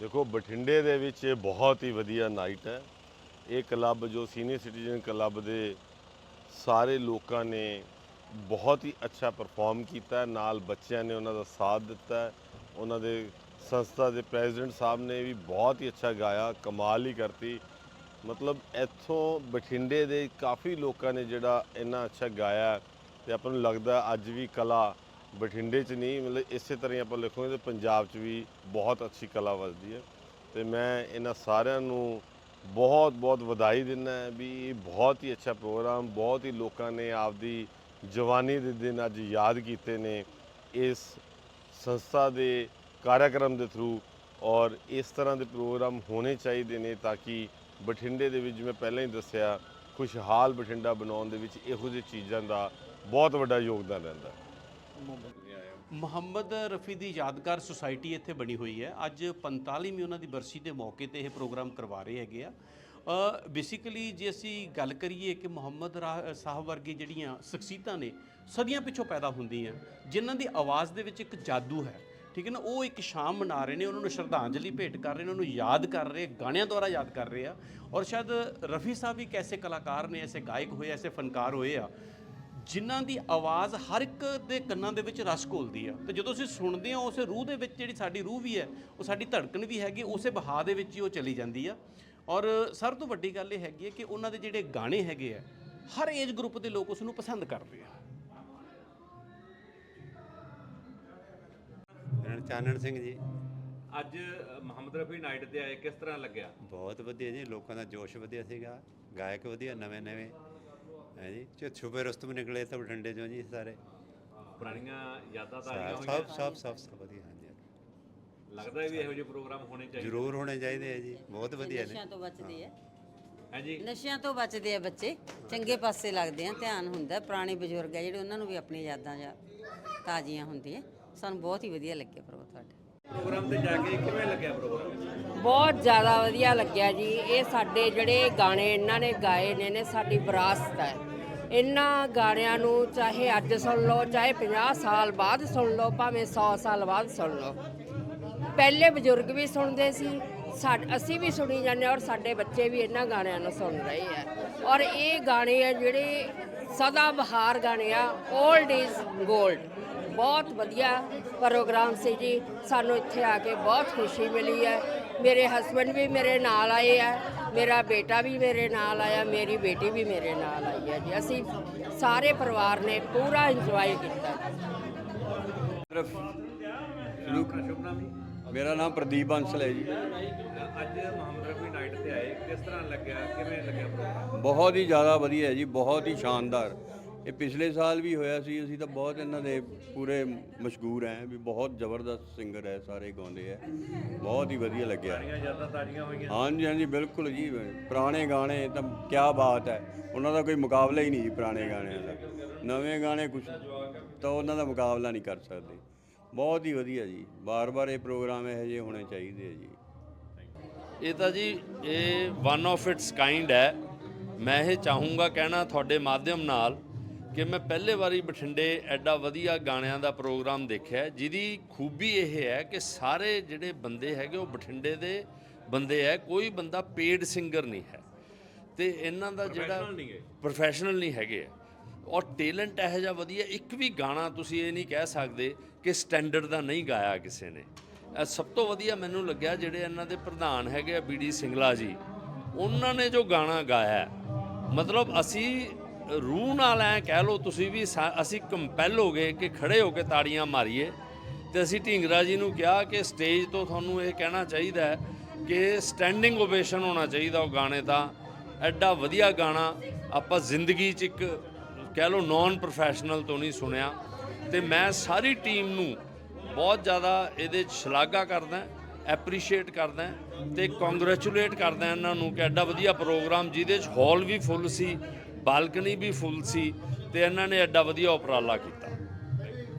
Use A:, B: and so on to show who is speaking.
A: ਦੇਖੋ, ਬਠਿੰਡੇ ਦੇ ਵਿੱਚ ਇਹ ਬਹੁਤ ਹੀ ਵਧੀਆ ਨਾਈਟ ਹੈ। ਇਹ ਕਲੱਬ ਜੋ ਸੀਨੀਅਰ ਸਿਟੀਜ਼ਨ ਕਲੱਬ ਦੇ ਸਾਰੇ ਲੋਕਾਂ ਨੇ ਬਹੁਤ ਹੀ ਅੱਛਾ ਪਰਫਾਰਮ ਕੀਤਾ ਨਾਲ ਬੱਚਿਆਂ ਨੇ ਉਹਨਾਂ ਦਾ ਸਾਥ ਦਿੱਤਾ ਉਹਨਾਂ ਦੇ ਸੰਸਥਾ ਦੇ ਪ੍ਰੈਜ਼ੀਡੈਂਟ ਸਾਹਿਬ ਨੇ ਵੀ ਬਹੁਤ ਹੀ ਅੱਛਾ ਗਾਇਆ, ਕਮਾਲ ਹੀ ਕਰਤੀ। ਮਤਲਬ ਇੱਥੋਂ ਬਠਿੰਡੇ ਦੇ ਕਾਫੀ ਲੋਕਾਂ ਨੇ ਜਿਹੜਾ ਇੰਨਾ ਅੱਛਾ ਗਾਇਆ ਹੈ ਤੇ ਆਪਾਂ ਨੂੰ ਲੱਗਦਾ ਅੱਜ ਵੀ ਕਲਾ ਬਠਿੰਡੇ 'ਚ ਨਹੀਂ, ਮਤਲਬ ਇਸੇ ਤਰ੍ਹਾਂ ਹੀ ਆਪਾਂ ਲਿਖੋਗੇ ਤੇ ਪੰਜਾਬ 'ਚ ਵੀ ਬਹੁਤ ਅੱਛੀ ਕਲਾ ਵੱਜਦੀ ਹੈ। ਤੇ ਮੈਂ ਇਹਨਾਂ ਸਾਰਿਆਂ ਨੂੰ ਬਹੁਤ ਬਹੁਤ ਵਧਾਈ ਦਿੰਦਾ ਵੀ ਇਹ ਬਹੁਤ ਹੀ ਅੱਛਾ ਪ੍ਰੋਗਰਾਮ, ਬਹੁਤ ਹੀ ਲੋਕਾਂ ਨੇ ਆਪਦੀ ਜਵਾਨੀ ਦੇ ਦਿਨ ਅੱਜ ਯਾਦ ਕੀਤੇ ਨੇ ਇਸ ਸੰਸਥਾ ਦੇ ਕਾਰਿਆਕਰਮ ਦੇ ਥਰੂ ਔਰ ਇਸ ਤਰ੍ਹਾਂ ਦੇ ਪ੍ਰੋਗਰਾਮ ਹੋਣੇ ਚਾਹੀਦੇ ਨੇ ਤਾਂ ਕਿ ਬਠਿੰਡੇ ਦੇ ਵਿੱਚ ਜਿਵੇਂ ਪਹਿਲਾਂ ਹੀ ਦੱਸਿਆ, ਖੁਸ਼ਹਾਲ ਬਠਿੰਡਾ ਬਣਾਉਣ ਦੇ ਵਿੱਚ ਇਹੋ ਜਿਹੀ ਚੀਜ਼ਾਂ ਦਾ ਬਹੁਤ ਵੱਡਾ ਯੋਗਦਾਨ ਰਹਿੰਦਾ ਹੈ।
B: ਮੁਹੰਮਦ। ਰਫੀ ਦੀ ਯਾਦਗਾਰ ਸੁਸਾਇਟੀ ਇੱਥੇ ਬਣੀ ਹੋਈ ਹੈ। ਅੱਜ 45ਵੀਂ ਉਹਨਾਂ ਦੀ ਬਰਸੀ ਦੇ ਮੌਕੇ ਤੇ ਇਹ ਪ੍ਰੋਗਰਾਮ ਕਰਵਾ ਰਹੇ ਹੈਗੇ ਆ। ਬੇਸਿਕਲੀ ਜੇ ਅਸੀਂ ਗੱਲ ਕਰੀਏ ਕਿ ਮੁਹੰਮਦ ਰਾ- ਸਾਹਿਬ ਵਰਗੀ ਜਿਹੜੀਆਂ ਸ਼ਖਸੀਅਤਾਂ ਨੇ, ਸਦੀਆਂ ਪਿੱਛੋਂ ਪੈਦਾ ਹੁੰਦੀਆਂ, ਜਿਨ੍ਹਾਂ ਦੀ ਆਵਾਜ਼ ਦੇ ਵਿੱਚ ਇੱਕ ਜਾਦੂ ਹੈ, ਠੀਕ ਹੈ ਨਾ? ਉਹ ਇੱਕ ਸ਼ਾਮ ਮਨਾ ਰਹੇ ਨੇ, ਉਹਨਾਂ ਨੂੰ ਸ਼ਰਧਾਂਜਲੀ ਭੇਟ ਕਰ ਰਹੇ ਨੇ, ਉਹਨਾਂ ਨੂੰ ਯਾਦ ਕਰ ਰਹੇ, ਗਾਣਿਆਂ ਦੁਆਰਾ ਯਾਦ ਕਰ ਰਹੇ ਆ। ਔਰ ਸ਼ਾਇਦ ਰਫੀ ਸਾਹਿਬ ਵੀ ਇੱਕ ਐਸੇ ਕਲਾਕਾਰ ਨੇ, ਐਸੇ ਗਾਇਕ ਹੋਏ, ਐਸੇ ਫਨਕਾਰ ਹੋਏ ਆ ਜਿਨ੍ਹਾਂ ਦੀ ਆਵਾਜ਼ ਹਰ ਇੱਕ ਦੇ ਕੰਨਾਂ ਦੇ ਵਿੱਚ ਰਸ ਘੋਲਦੀ ਆ। ਤੇ ਜਦੋਂ ਅਸੀਂ ਸੁਣਦੇ ਹਾਂ ਉਸੇ ਰੂਹ ਦੇ ਵਿੱਚ ਜਿਹੜੀ ਸਾਡੀ ਰੂਹ ਵੀ ਹੈ ਉਹ ਸਾਡੀ ਧੜਕਣ ਵੀ ਹੈਗੀ ਉਸੇ ਬਹਾ ਦੇ ਵਿੱਚ ਹੀ ਉਹ ਚਲੀ ਜਾਂਦੀ ਆ। ਔਰ ਸਭ ਤੋਂ ਵੱਡੀ ਗੱਲ ਇਹ ਹੈਗੀ ਹੈ ਕਿ ਉਹਨਾਂ ਦੇ ਜਿਹੜੇ ਗਾਣੇ ਹੈਗੇ ਆ ਹਰ ਏਜ ਗਰੁੱਪ ਦੇ ਲੋਕ ਉਸ ਨੂੰ ਪਸੰਦ ਕਰਦੇ ਆ।
C: ਚਾਨਣ ਸਿੰਘ ਜੀ।
D: ਅੱਜ ਮੁਹੰਮਦ ਰਫੀ ਨਾਈਟ ਤੇ ਆਏ ਕਿਸ ਤਰ੍ਹਾਂ ਲੱਗਿਆ?
C: ਬਹੁਤ ਵਧੀਆ ਜੀ ਲੋਕਾਂ ਦਾ ਜੋਸ਼ ਵਧੀਆ ਸੀਗਾ ਗਾਇਕ ਵਧੀਆ ਨਵੇਂ ਨਵੇਂ ਹੈ ਜੀ ਜੋ ਛੁਪੇ ਰਸਤਮ ਨਿਕਲੇ ਤਾਂ ਬਠਿੰਡੇ ਚੋਂ ਜੀ ਸਾਰੇ।
D: ਪੁਰਾਣੀਆਂ ਯਾਦਾਂ ਤਾਜ਼ੀਆਂ
C: ਸਭ
D: ਹੋਈਆਂ।
C: ਸਭ ਸਭ ਸਭ ਵਧੀਆ ਹਾਂਜੀ।
D: ਲੱਗਦਾ ਹੈ ਵੀ ਇਹੋ ਜਿਹੇ ਪ੍ਰੋਗਰਾਮ ਹੋਣੇ ਚਾਹੀਦੇ।
C: ਜ਼ਰੂਰ ਹੋਣੇ ਚਾਹੀਦੇ ਆ ਜੀ ਬਹੁਤ ਵਧੀਆ ਨੇ।
E: ਨਸ਼ਿਆਂ ਤੋਂ ਬਚਦੇ ਆ।
D: ਹੈ। ਜੀ?
E: ਨਸ਼ਿਆਂ ਤੋਂ ਬਚਦੇ ਆ ਬੱਚੇ। ਚੰਗੇ ਪਾਸੇ ਲੱਗਦੇ ਆ ਧਿਆਨ ਹੁੰਦਾ। ਪੁਰਾਣੇ ਬਜ਼ੁਰਗ ਆ ਜਿਹੜੇ ਉਹਨਾਂ ਨੂੰ ਵੀ ਆਪਣੀਆਂ ਯਾਦਾਂ ਜਾਂ ਤਾਜ਼ੀਆਂ ਹੁੰਦੀਆਂ। ਸਾਨੂੰ ਬਹੁਤ ਹੀ ਵਧੀਆ ਲੱਗਿਆ ਪ੍ਰੋਗਰਾਮ ਤੁਹਾਡਾ।
D: ਪ੍ਰੋਗਰਾਮ ਤੇ ਜਾ ਕੇ ਕਿਵੇਂ ਲੱਗਿਆ ਪ੍ਰੋਗਰਾਮ?
F: ਬਹੁਤ ਜ਼ਿਆਦਾ ਵਧੀਆ ਲੱਗਿਆ ਜੀ। ਇਹ ਸਾਡੇ ਜਿਹੜੇ ਗਾਣੇ ਇਹਨਾਂ ਨੇ ਗਾਏ ਨੇ ਨੇ ਸਾਡੀ ਵਿਰਾਸਤ ਹੈ। ਇਹਨਾਂ ਗਾਣਿਆਂ ਨੂੰ ਚਾਹੇ ਅੱਜ ਸੁਣ ਲਓ, ਚਾਹੇ 50 ਸਾਲ ਬਾਅਦ ਸੁਣ ਲਓ, ਭਾਵੇਂ 100 ਸਾਲ ਬਾਅਦ ਸੁਣ ਲਓ। ਪਹਿਲੇ ਬਜ਼ੁਰਗ ਵੀ ਸੁਣਦੇ ਸੀ, ਸਾਡ, ਅਸੀਂ ਵੀ ਸੁਣੀ ਜਾਂਦੇ ਹਾਂ ਔਰ ਸਾਡੇ ਬੱਚੇ ਵੀ ਇਹਨਾਂ ਗਾਣਿਆਂ ਨੂੰ ਸੁਣ ਰਹੇ ਆ। ਔਰ ਇਹ ਗਾਣੇ ਆ ਜਿਹੜੇ ਸਦਾ ਬਹਾਰ ਗਾਣੇ ਆ 올ਡ ਇਜ਼ 골ਡ ਬਹੁਤ ਵਧੀਆ ਪ੍ਰੋਗਰਾਮ ਸੀ ਜੀ, ਸਾਨੂੰ ਇੱਥੇ ਆ ਕੇ ਬਹੁਤ ਖੁਸ਼ੀ ਮਿਲੀ ਹੈ। ਮੇਰੇ ਹਸਬੰਡ ਵੀ ਮੇਰੇ ਨਾਲ ਆਏ ਆ ਮੇਰਾ ਬੇਟਾ ਵੀ ਮੇਰੇ ਨਾਲ ਆਇਆ ਮੇਰੀ ਬੇਟੀ ਵੀ ਮੇਰੇ ਨਾਲ ਆਈ ਹੈ ਜੀ। ਅਸੀਂ ਸਾਰੇ ਪਰਿਵਾਰ ਨੇ ਪੂਰਾ ਇੰਜੋਏ ਕੀਤਾ।
G: ਮੇਰਾ ਨਾਮ ਪ੍ਰਦੀਪ ਬੰਸਲ ਹੈ ਜੀ।
D: ਅੱਜ ਮੁਹੰਮਦ ਰਫੀ ਨਾਈਟ ਤੇ ਆਏ ਕਿਸ ਤਰ੍ਹਾਂ ਲੱਗਿਆ ਕਿਵੇਂ ਲੱਗਿਆ
G: ਬਹੁਤ ਹੀ ਜ਼ਿਆਦਾ ਵਧੀਆ ਹੈ ਜੀ ਬਹੁਤ ਹੀ ਸ਼ਾਨਦਾਰ। ਇਹ ਪਿਛਲੇ ਸਾਲ ਵੀ ਹੋਇਆ ਸੀ ਅਸੀਂ ਤਾਂ ਬਹੁਤ ਇਹਨਾਂ ਦੇ ਪੂਰੇ ਮਸ਼ਹੂਰ ਹੈ ਵੀ ਬਹੁਤ ਜ਼ਬਰਦਸਤ ਸਿੰਗਰ ਹੈ ਸਾਰੇ ਗਾਉਂਦੇ ਹੈ ਬਹੁਤ ਹੀ ਵਧੀਆ ਲੱਗਿਆ।
D: ਹੋਈਆਂ।
G: ਹਾਂਜੀ ਹਾਂਜੀ ਬਿਲਕੁਲ ਜੀ ਪੁਰਾਣੇ ਗਾਣੇ ਤਾਂ ਕੀ ਬਾਤ ਹੈ ਉਹਨਾਂ ਦਾ ਕੋਈ ਮੁਕਾਬਲਾ ਹੀ ਨਹੀਂ ਜੀ ਪੁਰਾਣੇ ਗਾਣਿਆਂ ਦਾ। ਨਵੇਂ ਗਾਣੇ ਕੁਝ ਤਾਂ ਉਹਨਾਂ ਦਾ ਮੁਕਾਬਲਾ ਨਹੀਂ ਕਰ ਸਕਦੇ। ਬਹੁਤ ਹੀ ਵਧੀਆ ਜੀ ਬਾਰ-ਬਾਰ ਇਹ ਪ੍ਰੋਗਰਾਮ ਇਹੋ ਜਿਹੇ ਹੋਣੇ ਚਾਹੀਦੇ ਆ ਜੀ।
H: ਇਹ ਤਾਂ ਜੀ ਇਹ ਵਨ ਆਫ ਇਟਸ ਕਾਈਂਡ ਹੈ ਮੈਂ ਇਹ ਚਾਹੂੰਗਾ ਕਹਿਣਾ ਤੁਹਾਡੇ ਮਾਧਿਅਮ ਨਾਲ ਕਿ ਮੈਂ ਪਹਿਲੇ ਵਾਰੀ ਬਠਿੰਡੇ ਐਡਾ ਵਧੀਆ ਗਾਣਿਆਂ ਦਾ ਪ੍ਰੋਗਰਾਮ ਦੇਖਿਆ ਜਿਹਦੀ ਖੂਬੀ ਇਹ ਹੈ ਕਿ ਸਾਰੇ ਜਿਹੜੇ ਬੰਦੇ ਹੈਗੇ ਉਹ ਬਠਿੰਡੇ ਦੇ ਬੰਦੇ ਹੈ ਕੋਈ ਬੰਦਾ ਪੇਡ ਸਿੰਗਰ ਨਹੀਂ ਹੈ। ਤੇ ਇਹਨਾਂ ਦਾ ਜਿਹੜਾ ਪ੍ਰੋਫੈਸ਼ਨਲ ਨਹੀਂ ਹੈਗੇ ਔਰ ਟੈਲੈਂਟ ਇਹੋ ਜਿਹਾ ਵਧੀਆ ਇੱਕ ਵੀ ਗਾਣਾ ਤੁਸੀਂ ਇਹ ਨਹੀਂ ਕਹਿ ਸਕਦੇ ਕਿ ਸਟੈਂਡਰਡ ਦਾ ਨਹੀਂ ਗਾਇਆ ਕਿਸੇ ਨੇ। ਸਭ ਤੋਂ ਵਧੀਆ ਮੈਨੂੰ ਲੱਗਿਆ ਜਿਹੜੇ ਇਹਨਾਂ ਦੇ ਪ੍ਰਧਾਨ ਹੈਗੇ ਆ ਬੀਡੀ ਸਿੰਗਲਾ ਜੀ ਉਹਨਾਂ ਨੇ ਜੋ ਗਾਣਾ ਗਾਇਆ ਮਤਲਬ ਅਸੀਂ ਰੂਹ ਨਾਲ ਐ ਕਹਿ ਲਓ, ਤੁਸੀਂ ਵੀ ਸਾ- ਅਸੀਂ ਕੰਪੈਲ ਹੋ ਗਏ ਕਿ ਖੜੇ ਹੋ ਕੇ ਤਾੜੀਆਂ ਮਾਰੀਏ। ਤੇ ਅਸੀਂ ਢੀਂਗਰਾ ਜੀ ਨੂੰ ਕਿਹਾ ਕਿ ਸਟੇਜ ਤੋਂ ਤੁਹਾਨੂੰ ਇਹ ਕਹਿਣਾ ਚਾਹੀਦਾ ਹੈ ਕਿ ਸਟੈਂਡਿੰਗ ਓਵੇਸ਼ਨ ਹੋਣਾ ਚਾਹੀਦਾ ਉਹ ਗਾਣੇ ਦਾ। ਐਡਾ ਵਧੀਆ ਗਾਣਾ, ਆਪਾਂ ਜ਼ਿੰਦਗੀ 'ਚ ਇੱਕ ਕਹਿ ਲਓ ਨਾਨ ਪ੍ਰੋਫੈਸ਼ਨਲ ਤੋਂ ਨਹੀਂ ਸੁਣਿਆ। ਤੇ ਮੈਂ ਸਾਰੀ ਟੀਮ ਨੂੰ ਬਹੁਤ ਜ਼ਿਆਦਾ ਇਹਦੇ 'ਚ ਸ਼ਲਾਘਾ ਕਰਦਾ ਐਪਰੀਸ਼ੀਏਟ ਕਰਦਾ ਤੇ ਕੰਗ੍ਰੈਚੁਲੇਟ ਕਰਦਾ ਇਹਨਾਂ ਨੂੰ ਕਿ ਐਡਾ ਵਧੀਆ ਪ੍ਰੋਗਰਾਮ ਜਿਹਦੇ 'ਚ ਹਾਲ ਵੀ ਫੁੱਲ ਸੀ ਬਾਲਕਨੀ ਵੀ ਫੁੱਲ ਸੀ ਤੇ ਇਹਨਾਂ ਨੇ ਐਡਾ ਵਧੀਆ ਉਪਰਾਲਾ ਕੀਤਾ।